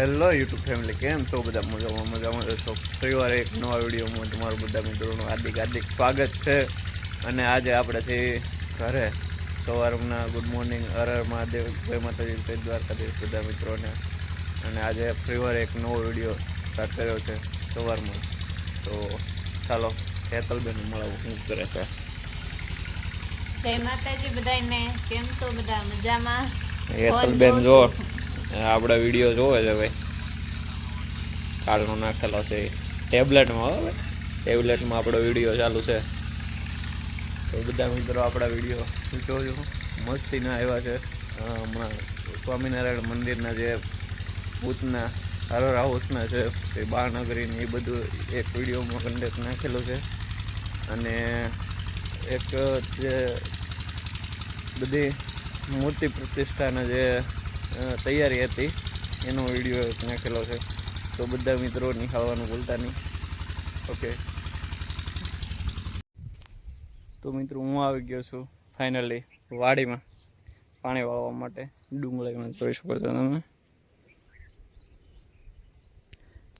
Hello YouTube family કેમ છો બધા? મજામાં મજામાં છો? ફરીવાર એક નવા વિડીયોમાં તમારું બધા મિત્રોનું હાર્દિક હાર્દિક સ્વાગત છે. અને આજે આપણે છે ઘરે. સવારના ગુડ મોર્નિંગ હર હર મહાદેવ જય માતાજી જય દ્વારકાધીશ બધા મિત્રોને. અને આજે ફરીવાર એક નવો વીડિયો સ્ટાર્ટ કર્યો છે સવારમાં. તો ચાલો હેતલબેન મળવું શું કરે છે? જય માતાજી બધાને કેમ છો બધા? મજામાં? હેતલબેન જો. આપણા વીડિયો જોવે છે ભાઈ. કાળનો નાખેલો છે. ટેબ્લેટમાં હવે ટેબ્લેટમાં આપણો વીડિયો ચાલુ છે. તો બધા મિત્રો આપણા વીડિયો જોજો. મસ્તીના આવ્યા છે. હમણાં સ્વામિનારાયણ મંદિરના જે ભૂતના હરર હાઉસના છે તે બાળનગરીને એ બધું એક વિડીયોમાં કન્ટેક્ટ નાખેલું છે. અને એક જે બધી મૂર્તિ પ્રતિષ્ઠાના જે તૈયારી હતી. એનો વીડિયો નાખેલો છે. તો બધા મિત્રો નિહાળવાનું ભૂલતા નહીં. ઓકે તો મિત્રો, હું આવી ગયો છું ફાઇનલી વાડીમાં પાણી વાળવા માટે. ડુંગળીમાં જોઈ શકો છો તમે.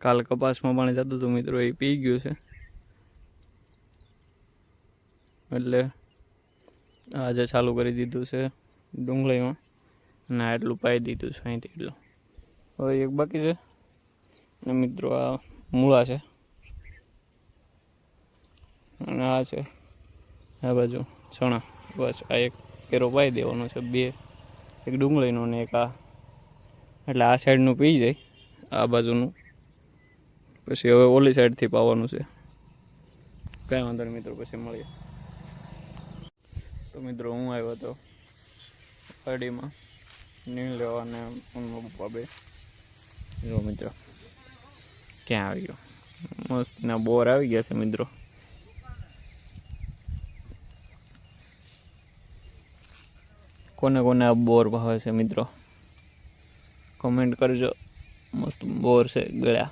કાલ કપાસમાં પાણી જતું હતું મિત્રો, એ પી ગયું છે. એટલે આજે ચાલુ કરી દીધું છે ડુંગળીમાં. અને આ એટલું પાઈ દીધું છે અહીંથી એટલું. હવે એક બાકી છે. અને મિત્રો, આ મૂળા છે. અને આ છે. આ બાજુ ચણા. બસ, આ એક કેરો પાઈ દેવાનો છે, બે. એક ડુંગળીનો ને એક આ. એટલે આ સાઈડનું પી જાય, આ બાજુનું. પછી હવે ઓલી સાઈડથી પાવાનું છે. કાંઈ વાંધો નહીં મિત્રો, પછી મળીએ. તો મિત્રો, હું આવ્યો હતો ગાડીમાં નીણ લેવા અને પપ્પા બે. જો મિત્રો, ક્યાં આવી ગયો? મસ્તના બોર આવી ગયા છે મિત્રો. કોને કોને આ બોર ભાવે છે મિત્રો? કમેન્ટ કરજો. મસ્ત બોર છે ગળ્યા.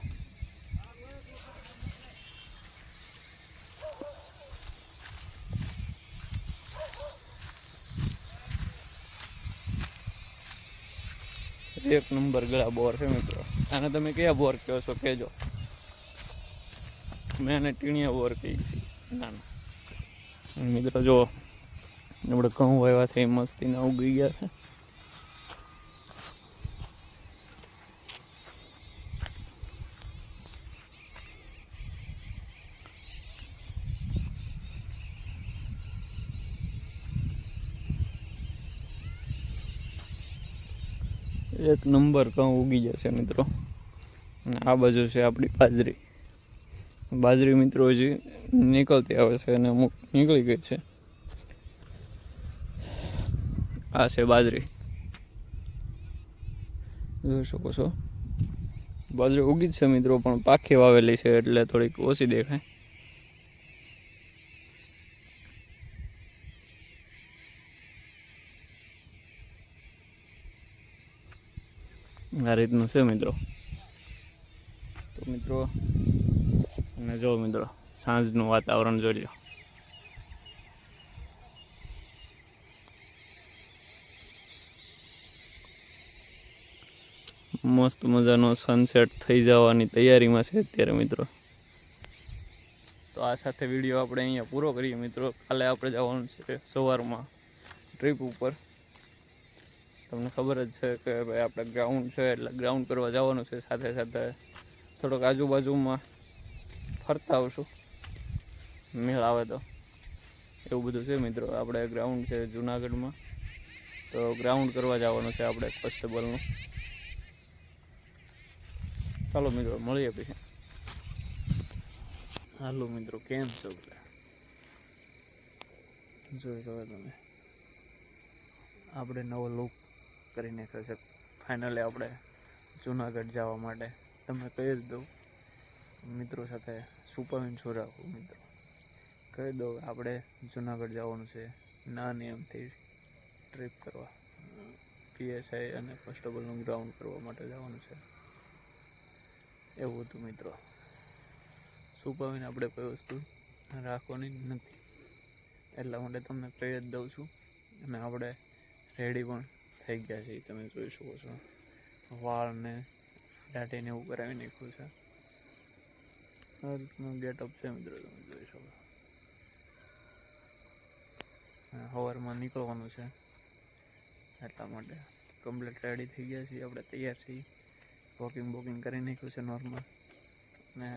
એક નંબર ગળા બોર છે મિત્રો. આને તમે કયા બોર કહો છો કહેજો. મેં એને ટીણિયા બોર કહી છે. નાના મિત્રો, જો, આપણે ઘઉં વાવ્યા છે મસ્તીના ઉગી ગયા છે. એક નંબર ઘઉં ઉગી જશે મિત્રો. અને આ બાજુ છે આપણી બાજરી. બાજરી મિત્રો હજી નીકળતી આવે છે અને અમુક નીકળી ગઈ છે. આ છે બાજરી. જોઈ શકો છો. બાજરી ઉગી જ છે મિત્રો, પણ પાખી વાવેલી છે એટલે થોડીક ઓછી દેખાય. આ રીતનું છે મિત્રો. તો મિત્રો, અને જો મિત્રો, સાંજનું વાતાવરણ જોઈ મસ્ત મજાનો સનસેટ થઈ જવાની તૈયારીમાં છે અત્યારે મિત્રો. તો આ સાથે વીડિયો આપણે અહીંયા પૂરો કરીએ મિત્રો. કાલે આપણે જવાનું છે સવારમાં ટ્રીપ ઉપર. તમને ખબર જ છે કે ભાઈ આપણે ગ્રાઉન્ડ છે એટલે ગ્રાઉન્ડ કરવા જવાનું છે. સાથે સાથે થોડોક આજુબાજુમાં ફરતા આવશું. મેળ આવે તો. એવું બધું છે મિત્રો. આપણે ગ્રાઉન્ડ છે જુનાગઢમાં. તો ગ્રાઉન્ડ કરવા જવાનું છે આપણે કોન્સ્ટેબલનું ચાલો મિત્રો, મળીએ પછી. હાલો મિત્રો, કેમ છો બધા? જોઈ તમે. આપણે નવો લુક કરી થશે. ફાઇનલી આપણે જુનાગઢ જવા માટે. તમે કહી જ દઉં. મિત્રો સાથે સુપાવીને શું રાખવું મિત્રો. કહી દઉં આપણે જુનાગઢ જવાનું છે. ના નિયમથી ટ્રીપ કરવા. પીએસઆઈ અને કોન્સ્ટેબલનું ગ્રાઉન્ડ કરવા માટે જવાનું છે. એવું હતું મિત્રો. છુપાવીને આપણે કોઈ વસ્તુ રાખવાની નથી. એટલા માટે તમને કહી જ દઉં છું. અને આપણે રેડી પણ થઈ ગયા છે તમે જોઈ શકો છો. વાળને દાટીને એવું કરાવી નાખ્યું છે. આ રીતનું ગેટઅપ છે મિત્રો, તમે જોઈ શકો હવારમાં નીકળવાનું છે. એટલા માટે કમ્પ્લીટ રેડી થઈ ગયા છીએ, આપણે તૈયાર છીએ. વોકિંગ વોકિંગ કરી નાખ્યું છે નોર્મલ ને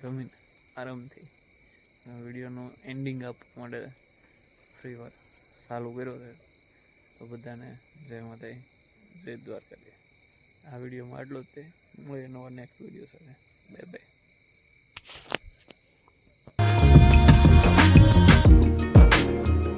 જમીન આરામથી. વિડીયોનું એન્ડિંગ આપવા માટે ફ્રી વાર ચાલુ કર્યો છે. તો બધાને જય માતા જય દ્વારકાધી આ વિડીયોમાં આટલું જ તે. મળીએ નવા નેક્સ્ટ વીડિયો સાથે. Bye bye